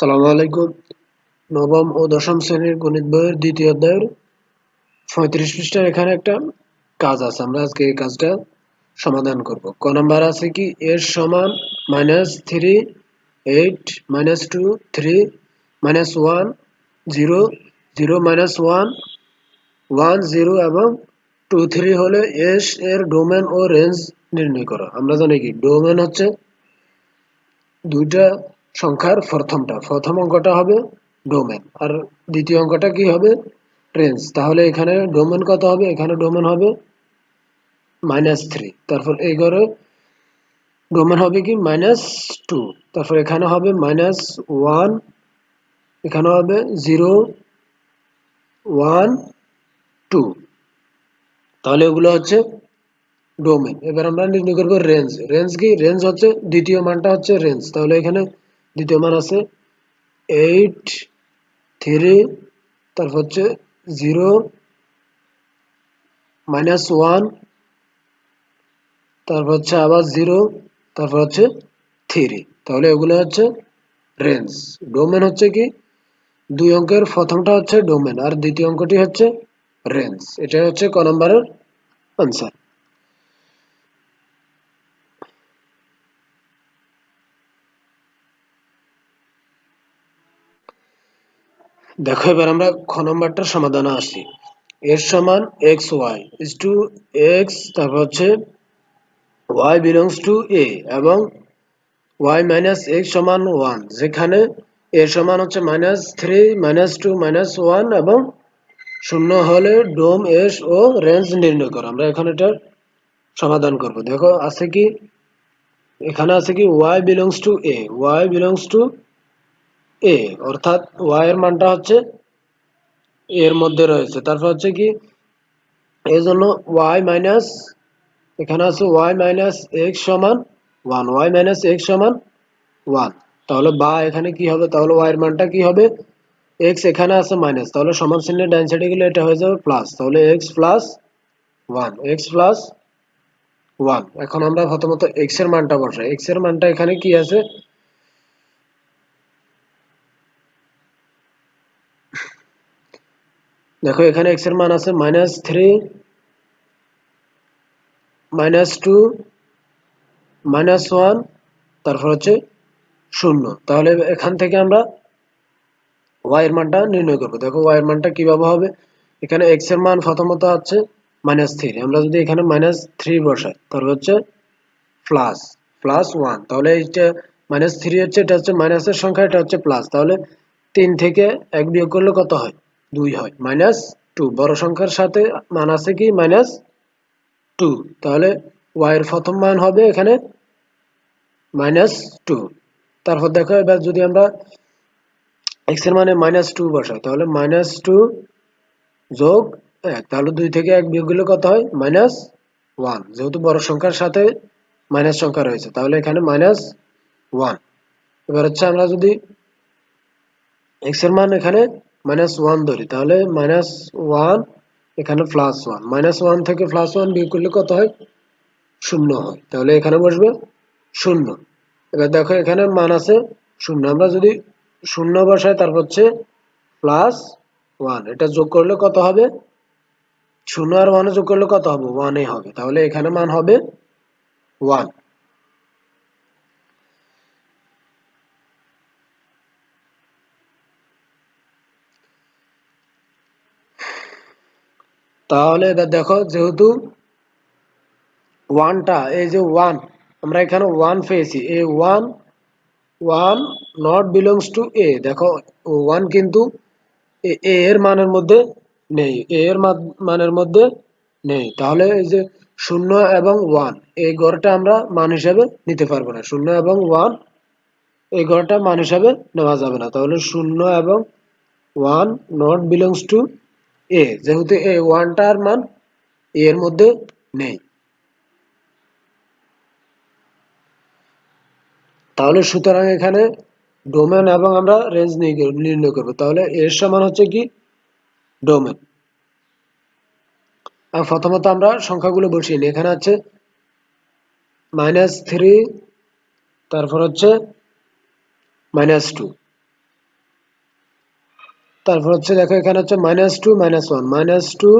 সালামু আলাইকুম। নবম ও দশম শ্রেণির গণিত বইয়ের দ্বিতীয় অধ্যায়ের পঁয়ত্রিশ পৃষ্ঠার এখানে একটা কাজ আছে। আমরা আজকে এই কাজটা সমাধান করব। ক নাম্বার আছে কি? এর সমান minus three eight minus two three minus one zero zero minus one one zero এবং টু থ্রি হলে এস এর ডোমেন ও রেঞ্জ নির্ণয় করো। আমরা জানি কি? ডোমেন হচ্ছে দুইটা সংখ্যার প্রথমটা। প্রথম অঙ্কটা হবে ডোমেন আর দ্বিতীয় অঙ্কটা কি হবে রেঞ্জ তাহলে এখানে ডোমেন কত হবে? এখানে ডোমেন হবে মাইনাস থ্রি তারপর এই ঘরে ডোমেন হবে কি? মাইনাস টু তারপর এখানে হবে মাইনাস ওয়ান এখানে হবে জিরো ওয়ান টু তাহলে এগুলো হচ্ছে ডোমেন এবার আমরা নির্ণয় করব রেঞ্জ রেঞ্জ কি? রেঞ্জ হচ্ছে, দ্বিতীয় মানটা হচ্ছে রেঞ্জ তাহলে এখানে দ্বিতীয় মান আছে এইট থ্রি তারপর হচ্ছে জিরো মাইনাস ওয়ান তারপর হচ্ছে আবার জিরো তারপর হচ্ছে থ্রি তাহলে এগুলো হচ্ছে রেঞ্জ ডোমেন হচ্ছে কি? দুই অঙ্কের প্রথমটা হচ্ছে ডোমেন আর দ্বিতীয় অঙ্কটি হচ্ছে রেঞ্জ এটা হচ্ছে ক নম্বরের আনসার দেখো, এবার আমরা খ নম্বরটার সমাধানে আসি। এর সমান x y is two x তারপর হচ্ছে ওয়াই বিলংস টু এ এবং ওয়াই মাইনাস এক্স সমান ওয়ান যেখানে এর সমান হচ্ছে minus three minus two minus one এবং শূন্য হলে ডোম এস ও রেঞ্জ নির্ণয় করো। আমরা এখানে এটার সমাধান করব। দেখো, আছে কি? এখানে আছে কি? Y belongs to A y belongs to A অর্থাৎ ওয়াই এর মানটা হচ্ছে এর মধ্যে রয়েছে। তারপর হচ্ছে কি? এই জন্য ওয়াই মাইনাস এখানে আছে ওয়াই মাইনাস এক্স সমান ওয়ান ওয়াই মাইনাস এক্স সমান ওয়ান তাহলে বা এখানে কি হবে? তাহলে ওয়াই এর মানটা কি হবে? এক্স এখানে আছে মাইনাস তাহলে সমান ডাইন সাইডে গেলে এটা হয়ে যাবে প্লাস তাহলে x plus one x plus one এখন আমরা প্রথমত এক্সের মানটা বসাই। এক্সের মানটা এখানে কি আছে? দেখো, এখানে এক্সের মান আছে minus three minus two minus one তারপর হচ্ছে শূন্য। তাহলে এখান থেকে আমরা ওয়াই এর মানটা নির্ণয় করব। দেখো ওয়াই এর মানটা কীভাবে হবে? এখানে এক্সের মান প্রথমত আছে মাইনাস থ্রি আমরা যদি এখানে মাইনাস থ্রি বসাই তারপর হচ্ছে প্লাস প্লাস ওয়ান তাহলে এইটা মাইনাস থ্রি হচ্ছে, এটা হচ্ছে মাইনাসের সংখ্যা, এটা হচ্ছে প্লাস তাহলে তিন থেকে এক বিয়োগ করলে কত হয়? দুই হয়। মাইনাস টু বড় সংখ্যার সাথে মান আছে কি? মাইনাস টু তাহলে ওয়াই এর প্রথম মান হবে এখানে মাইনাস টু তারপর দেখো এবার যদি আমরা এক্সের মানে মাইনাস টু বসাই, তাহলে মাইনাস টু যোগ এক। তাহলে দুই থেকে এক বিয়োগ করলে কত হয়? মাইনাস ওয়ান যেহেতু বড় সংখ্যার সাথে মাইনাস সংখ্যা রয়েছে, তাহলে এখানে মাইনাস ওয়ান এবার হচ্ছে আমরা যদি এক্সের মান এখানে মাইনাস ওয়ান ধরি। তাহলে মাইনাস ওয়ান এখানে প্লাস ওয়ান মাইনাস ওয়ান থেকে প্লাস ওয়ান বিয়োগ করলে কত হয়? শূন্য হয়। তাহলে এখানে বসবে শূন্য। এবার দেখো এখানে মান আছে শূন্য। আমরা যদি শূন্য বসাই, তারপর হচ্ছে প্লাস ওয়ান এটা যোগ করলে কত হবে? শূন্য আর ওয়ানে যোগ করলে কত হবে? ওয়ানে হবে। তাহলে এখানে মান হবে ওয়ান তাহলে এবার দেখো যেহেতু ওয়ানটা এই যে ওয়ান আমরা এখানে ওয়ান পেয়েছি। এই one one not belongs to A দেখো ওয়ান কিন্তু এ এর মানের মধ্যে নেই এ এর মানের মধ্যে নেই। তাহলে এই যে শূন্য এবং ওয়ান এই গড়টা আমরা মান হিসাবে নিতে পারব না। শূন্য এবং ওয়ান এই গড়টা মান হিসাবে নেওয়া যাবে না। তাহলে শূন্য এবং one not belongs to A যেহেতু এ ওয়ানটার মান এর মধ্যে নেই। তাহলে সুতরাং এখানে ডোমেন এবং আমরা রেঞ্জ নির্ণয় করব। তাহলে এর সমান হচ্ছে কি? ডোমেন আর প্রথমত আমরা সংখ্যাগুলো বসিয়ে নিই। এখানে আছে মাইনাস থ্রি তারপর হচ্ছে মাইনাস টু তারপর হচ্ছে দেখো এখানে হচ্ছে minus two minus one minus two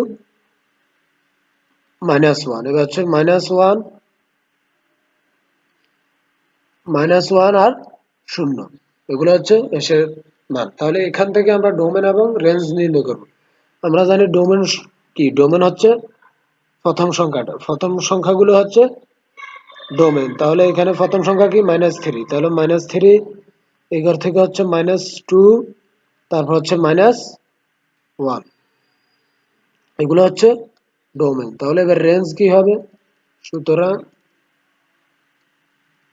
minus one এবার হচ্ছে মাইনাস ওয়ান মাইনাস ওয়ান আর শূন্য। এগুলো হচ্ছে এসের মান। তাহলে এখান থেকে আমরা ডোমেন এবং রেঞ্জ নির্ণয় করব। আমরা জানি ডোমেন কি? ডোমেন হচ্ছে প্রথম সংখ্যাটা। প্রথম সংখ্যাগুলো হচ্ছে ডোমেন তাহলে এখানে প্রথম সংখ্যা কি? মাইনাস থ্রি তাহলে মাইনাস থ্রি এগারো থেকে হচ্ছে মাইনাস টু তারপর হচ্ছে মাইনাস ওয়ান এগুলো হচ্ছে ডোমেন তাহলে এবার রেঞ্জ কি হবে? সুতরাং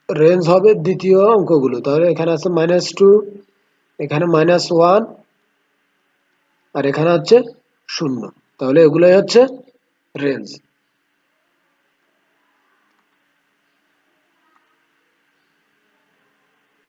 রেঞ্জ হবে দ্বিতীয় অঙ্কগুলো। তাহলে এখানে আছে মাইনাস টু এখানে মাইনাস ওয়ান আর এখানে হচ্ছে শূন্য। তাহলে এগুলোই হচ্ছে রেঞ্জ